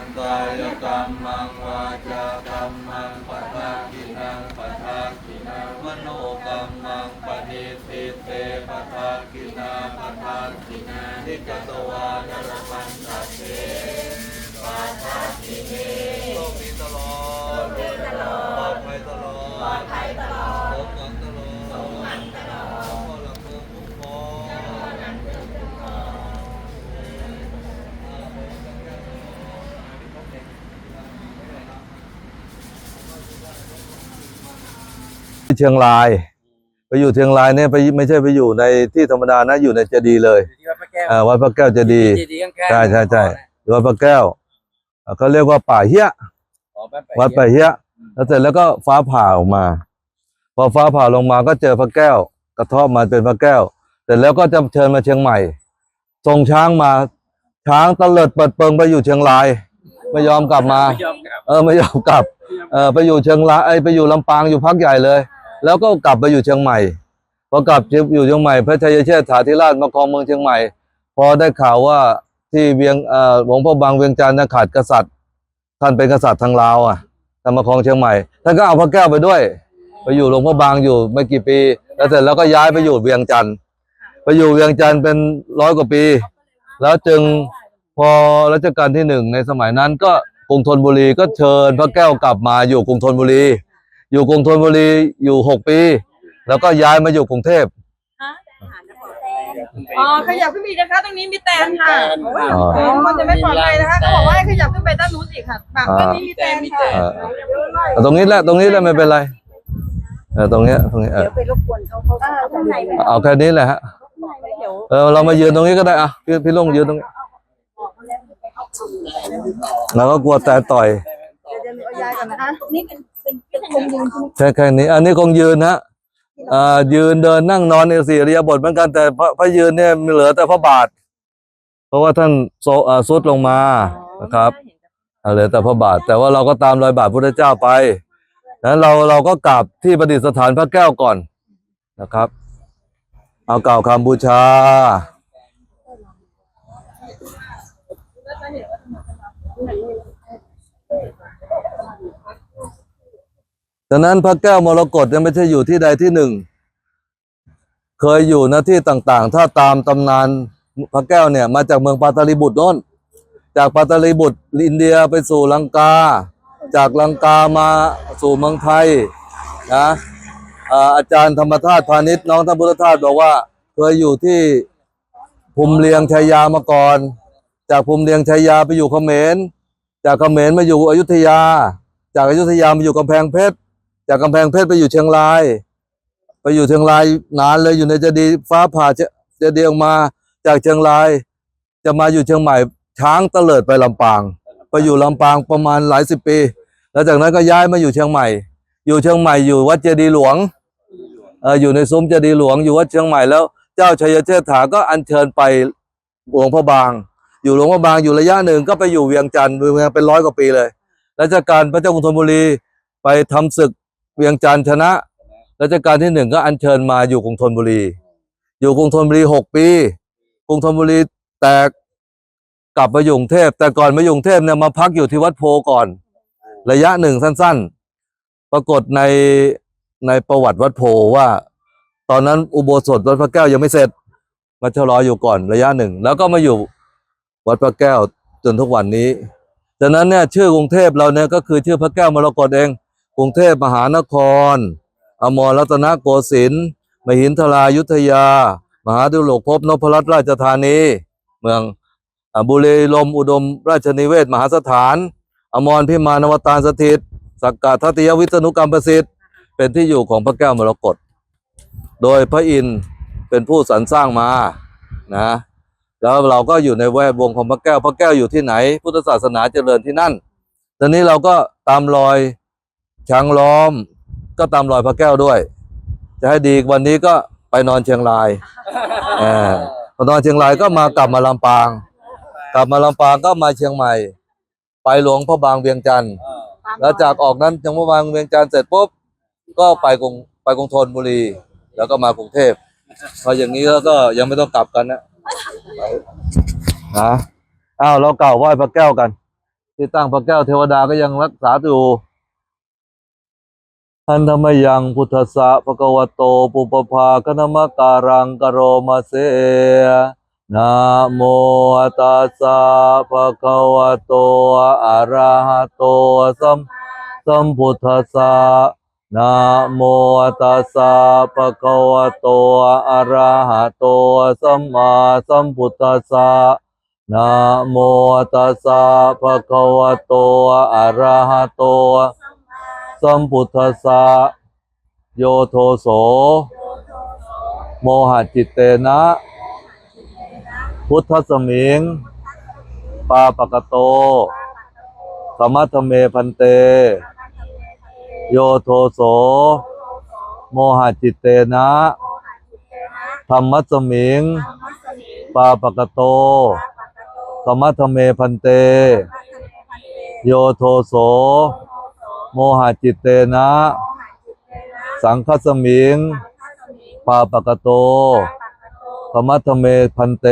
งกายกรรมังวาจากรรมังปะทากินังปะทากินังมโนกรรมังปณิทิเตปะทากินาปะทากินานิจตวานรพันตเตปะทากิเนโลกนี้ตลอดปลอดภัยตลอดปลอดภัยตลอด เชียงราย ไปอยู่เชียงรายเนี่ยไปไม่ใช่ไปอยู่ในที่ธรรมดานะอยู่ในเจดีย์เลยที่วัดพระแก้วเอ่อวัดพระแก้วเจดีย์เจดีย์ข้างๆใช่ใช่ใช่วัดพระแก้วเอ่อเขาเรียกว่าป่าเฮียอ๋อบ้านไปวัดป่าเฮียแล้วเสร็จแล้วก็ฟ้าผ่าออกมา พอฟ้าผ่าลงมาก็เจอพระแก้ว กระท่อมมาเป็นพระแก้ว เสร็จแล้วก็จะเชิญมาเชียงใหม่ส่งช้างมา ช้างตะเลิดเปิดเปิงไปอยู่เชียงรายไม่ยอมกลับมาไม่ยอมกลับเออไม่ยอมกลับ เออไปอยู่เชียงรายไอยไปอยู่ลำปางอยู่พักใหญ่เลย แล้วก็กลับไปอยู่เชียงใหม่พอกลับอยู่เชียงใหม่พระชัยเชษฐาธิราชมาครองเมืองเชียงใหม่ พอได้ข่าวว่าที่เวียงเอ่อหลวงพ่อบางเวียงจันทร์ขาดกษัตริย์ ท่านเป็นกษัตริย์ทางลาวอะท่านมาครองเชียงใหม่ท่านก็เอาพระแก้วไปด้วย ไปอยู่หลวงพ่อบางอยู่ไม่กี่ปี แล้วเสร็จแล้วก็ย้ายไปอยู่เวียงจันทร์ไปอยู่เวียงจันทร์เป็นร้อยกว่าปี แล้วจึงพอรัชกาลที่หนึ่งในสมัยนั้นก็กรุงธนบุรีก็เชิญพระแก้วกลับมาอยู่กรุงธนบุรี อยู่กรุงธนบุรีอยู่หกปี แล้วก็ย้ายมาอยู่กรุงเทพอ๋อขยับขึ้นไปอีกนะคะ ตรงนี้มีแตนค่ะอ๋อโอ้ยมันจะไม่ปลอดภัยนะคะเขาบอกว่าให้ขยับขึ้นไปด้านนู้นอีกค่ะแบบตรงนี้มีแตนค่ะเออแต่ตรงนี้แหละตรงนี้แหละไม่เป็นไรเออตรงเนี้ยตรงนี้เออไปรบกวนเขาเขาเขาข้างในเอาแค่นี้แหละฮะเดี๋ยวเออเรามายืนตรงนี้ก็ได้อะพี่พี่ลุงยืนตรงนี้เราก็กลัวแต่ต่อยเดี๋ยวเอาย้ายกันนะคะนี่เป็น เป็นเป็นคงยืนแค่แค่นี้ อันนี้คงยืนฮะอ่ายืนเดินนั่งนอนในสี่อริยบทเหมือนกันแต่พระพระยืนเนี่ยมีเหลือแต่พระบาท เพราะว่าท่านโซอ่าซุดลงมานะครับอ่าเหลือแต่พระบาท แต่ว่าเราก็ตามรอยบาทพุทธเจ้าไปนั้นเราเราก็กราบที่ประดิษฐานพระแก้วก่อนนะครับ เอากล่าวคำบูชา ดังนั้นพระแก้วมรกตเนี่ยไม่ใช่อยู่ที่ใดที่หนึ่ง เคยอยู่หน้าที่ต่างๆ ถ้าตามตำนานพระแก้วเนี่ยมาจากเมืองปาตาลีบุตรน้น จากปาตาลีบุตรอินเดียไปสู่ลังกา จากลังกามาสู่เมืองไทยนะอาจารย์ธรรมธาตุพาณิชย์น้องท่านพุทธทาสบอกว่า เคยอยู่ที่ภูมิเลียงชัยยามาก่อน จากภูมิเลียงชัยยาไปอยู่เขมร จากเขมรมาอยู่อยุธยา จากอยุธยามาอยู่กำแพงเพชร จากกำแพงเพชรไปอยู่เชียงราย ไปอยู่เชียงรายนานเลยอยู่ในเจดีฟ้าผ่าเจเดีย์ออกมาจากเชียงราย จะมาอยู่เชียงใหม่ช้างเตลิดไปลำปาง ไปอยู่ลำปางประมาณหลายสิบปี แล้วจากนั้นก็ย้ายมาอยู่เชียงใหม่ อยู่เชียงใหม่อยู่วัดเจดีหลวงเอออยู่ในซุ้มเจดีหลวงอยู่วัดเชียงใหม่แล้วเจ้าชัยเชษฐาก็อัญเชิญไปหลวงพระบาง อยู่หลวงพระบางอยู่ระยะหนึ่งก็ไปอยู่เวียงจันทร์เวียงเป็นร้อยกว่าปีเลยรัชกกาลพระเจ้ากรุงธนบุรีไปทำศึก เวียงจันทร์ชนะรัชกาลที่หนึ่งก็อัญเชิญมาอยู่กรุงธนบุรี อยู่กรุงธนบุรีหกปี กรุงธนบุรีแตกกลับมาอยู่กรุงเทพแต่ก่อนมาอยู่กรุงเทพเนี่ยมาพักอยู่ที่วัดโพก่อน ระยะหนึ่งสั้น ๆ ปรากฏในในประวัติวัดโพว่า ตอนนั้นอุโบสถวัดพระแก้วยังไม่เสร็จ มาชะลออยู่ก่อนระยะหนึ่ง แล้วก็มาอยู่วัดพระแก้วจนทุกวันนี้จากนั้นเนี่ยชื่อกรุงเทพเราเนี่ยก็คือชื่อพระแก้วมรกตเอง กรุงเทพมหานคร อมรรัตนโกสินทร์มหินทรายุทธยา มหาดุลกภพนพรัตน์ราชธานี เมืองอบุรีลมอุดมราชนิเวศมหาสถาน อมรพิมานวตารสถิต สักกะทัตยวิษณุกรรมประสิทธิ์ เป็นที่อยู่ของพระแก้วมรกต โดยพระอินทร์เป็นผู้สรรสร้างมานะแล้วเราก็อยู่ในแวดวงของพระแก้ว พระแก้วอยู่ที่ไหน พุทธศาสนาเจริญที่นั่น ตอนนี้เราก็ตามรอย ช้างล้อม ก็ตามรอยพระแก้วด้วย จะให้ดีวันนี้ก็ไปนอนเชียงรายเออพอนอนเชียงรายก็มากลับมาลำปาง กลับมาลำปางก็มาเชียงใหม่ ไปหลวงพระบางเวียงจันทร์แล้วจากออกนั้นจังหวัดบางเวียงจันทร์เสร็จปุ๊บก็ไปกรุงไปกรุงธนบุรี แล้วก็มากรุงเทพพออย่างนี้แล้วก็ยังไม่ต้องกลับกันนะไปนะอ้าวเราเกล่าวไหว้พระแก้วกัน ที่ตั้งพระแก้วเทวดาก็ยังรักษาอยู่ อันธรรมยังพุทธสสะภะคะวโตปุปภาคณมการังกโรมาเสนะโมตัสสะภะคะวะโตอะระหะโตสัมสัมพุทธัสสะนะโมตัสสะภะคะวะโตอะระหะโตสัมมาสัมพุทธัสสะนะโมตัสสะภะคะวะโตอะระหะโต สัมพุทธัสสะโยโทโส โมหะจิตเตนะ พุทธสมิง ปาปะกะโตสมัทเมพันเต โยโทโส โมหะจิตเตนะธรรมสมิง ปาปะกะโตสมัทเมพันเต โยโทโส โมหะจิตเตนะ สังคสมิง ปาปะกะโตสมัทเมพันเต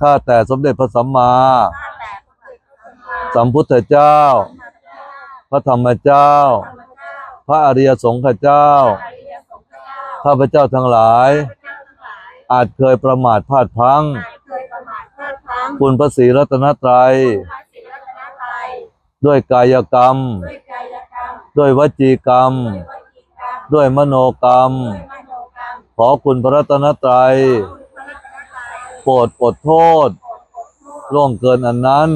ข้าแต่สมเด็จพระสัมมา สัมพุทธเจ้า พระธรรมเจ้า พระอริยสงฆ์ข้าเจ้า ข้าพเจ้าทั้งหลาย อาจเคยประมาทพลาดพลั้งเคยประมาทพลาดพลั้งคุณพระศรีรัตนตรัย พระศรีรัตนตรัย ด้วยกายกรรมด้วยกายกรรม ด้วยวจีกรรม ด้วยวจีกรรมด้วยมโนกรรมด้วยมโนกรรม ขอคุณพระรัตนตรัยคุณพระรัตนตรัย โปรดอดโทษ ล่วงเกินอันนั้น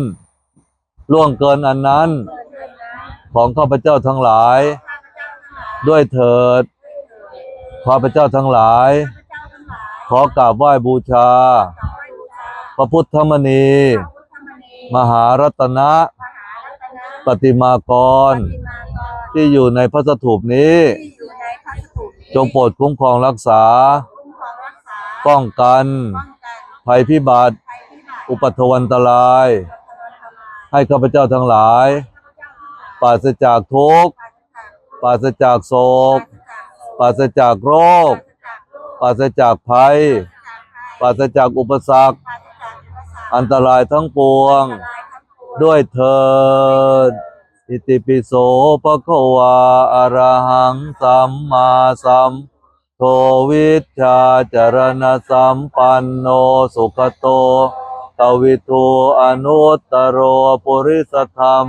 ล่วงเกินอันนั้นเกิดขึ้นนะของข้าพเจ้าทั้งหลายข้าพเจ้าทั้งหลาย ด้วยเถิด ข้าพเจ้าทั้งหลายข้าพเจ้าทั้งหลายขอกราบไหว้บูชาขอไหว้บูชา พระพุทธมณีพระพุทธมณีมหารัตนะมหารัตนะ ปฏิมากรปฏิมากรที่อยู่ในพระสถูปนี้ที่อยู่ในพระสถูปนี้ จงโปรดคุ้มครองรักษาคุ้มครองรักษาป้องกันป้องกัน ภัยพิบัติภัยพิบัติอุปัทวันตรายอันตราย ให้ข้าพเจ้าทั้งหลาย ปราศจากทุกข์ ปราศจากโศก ปราศจากโรค ปราศจากภัย ปราศจากอุปสรรค อันตรายทั้งปวง ด้วยเถิดอิติปิโสภะคะวาอรหังสัมมาสัมโทวิชชาจารณสัมปันโนสุขโตตวิทูอนุตตโรปุริสธรรม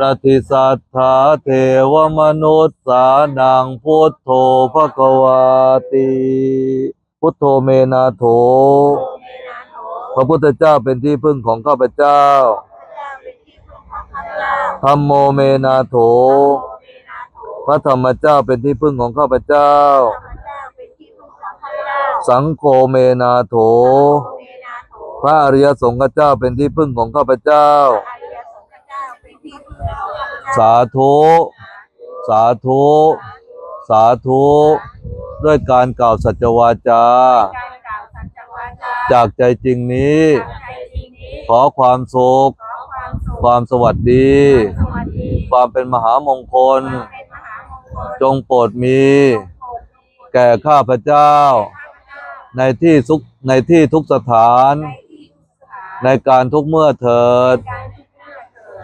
รติสัทธาเทวมนุษย์สานังพุทโธภะควาติพุทโธเมนาโถพระพุทธเจ้าเป็นที่พึ่งของข้าพเจ้า ธรรมโมเมนาโถ พระธรรมเจ้าเป็นที่พึ่งของข้าพเจ้า สังโฆเมนาโถ พระอริยสงฆ์เจ้าเป็นที่พึ่งของข้าพเจ้า สาธุ สาธุ สาธุ ด้วยการกล่าวสัจวาจา จากใจจริงนี้ ขอความสุข ความสวัสดี ความเป็นมหามงคล จงโปรดมี แก่ข้าพเจ้า ในที่ทุกในที่ทุกสถาน ในการทุกเมื่อเถิด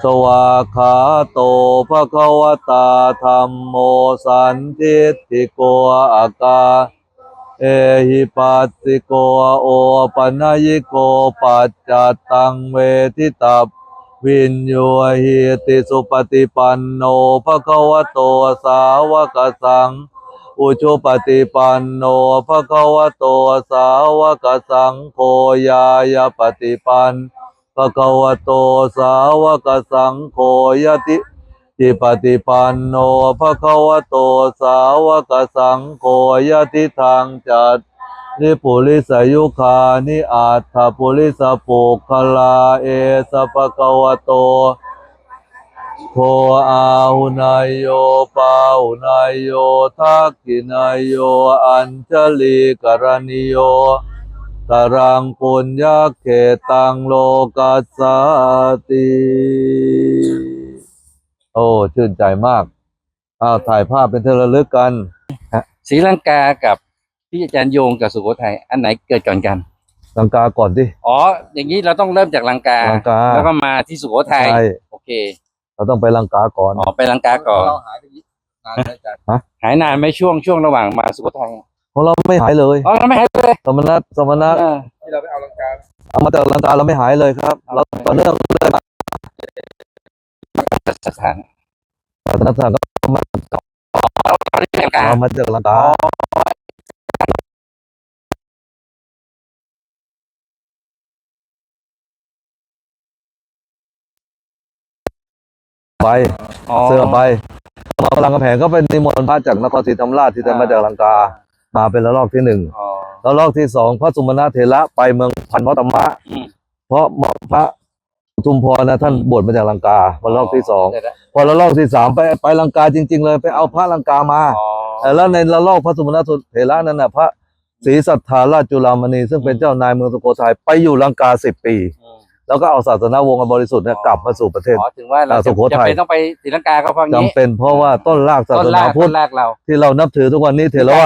สวาขาโตภะคะวตาธรรมโมสันทิฏฐิโกอากาเอหิปัสสิโกโอปัญญิโกปัจจัตตังเวทิตับ วินโยหิติสุปฏิปันโนภะคะวะโตสาวกสัง อุชุปฏิปันโนภะคะวะโตสาวกสังโฆยายปฏิปันภะคะวะโตสาวกสังโฆยติจิปฏิปันโนภะคะวะโตสาวกสังโฆยติทางจัด นิปุริสยุคานิอาตถปุริสปุคลาเอสภะคะวโตโพอาหุนายโยปาหุนายโยทักขินายโยอัญชลีกรณิโยตรังปุญญาเขตังโลกัสสติโอ้ชื่นใจมากอ้าวถ่ายภาพเป็นเทระลึกกันศรีลังกากับ ที่อาจารย์โยงกับสุโขทัยอันไหนเกิดก่อนกัน ลังกาก่อนดิ อ๋อ อย่างนี้เราต้องเริ่มจากลังกา ลังกา แล้วก็มาที่สุโขทัยใช่ โอเคเราต้องไปลังกาก่อน อ๋อไปลังกาก่อนเราหายไปนานแล้วจ้ะหายนานไหมช่วงช่วงระหว่างมาสุโขทัยเพราะเราไม่หายเลย อ๋อแล้วไม่หายเลยสมณะสมณะเออที่เราไปเอาลังกาเอามาจากลังกาเราไม่หายเลยครับเราต่อเนื่องเลยสถานศาสนศาสตร์ก็เอาที่ลังกาเอามาจากลังกา ไปอ๋อ เสื้อไปมาพลังกำแพงก็เป็นนิมนต์พระจากนครศรีธรรมราชที่ได้มาจากลังกา มาเป็นระลอกที่หนึ่งอ๋อ ระลอกที่สองพระสุมาณเถระไปเมืองพันวัตมะ อืม เพราะพระทุมพรนะท่านบวชมาจากลังการะลอกที่สองเดี๋ยวนะพอระลอกที่สามไปไปลังกาจริง ๆ เลยไปเอาพระลังกามา อ๋อเออแล้วในระลอกพระสุมาณเถระนั้นน่ะพระศรีสัทธาราชจุลามณีซึ่งเป็นเจ้านายเมืองสุโขทัยไปอยู่ลังกาสิบปี อืม แล้วก็เอาศาสนาวงศ์อันบริสุทธิ์เนี่ยกลับมาสู่ประเทศ อ๋อถึงว่าเราสุจะโขทัย จำเป็นต้องไปศรีลังกาก็เพราะงี้จำเป็นเพราะว่าต้นรากศาต้สนนารากพุต้ทธนรากเรา ที่เรานับถือทุกวันนี้เถรวาท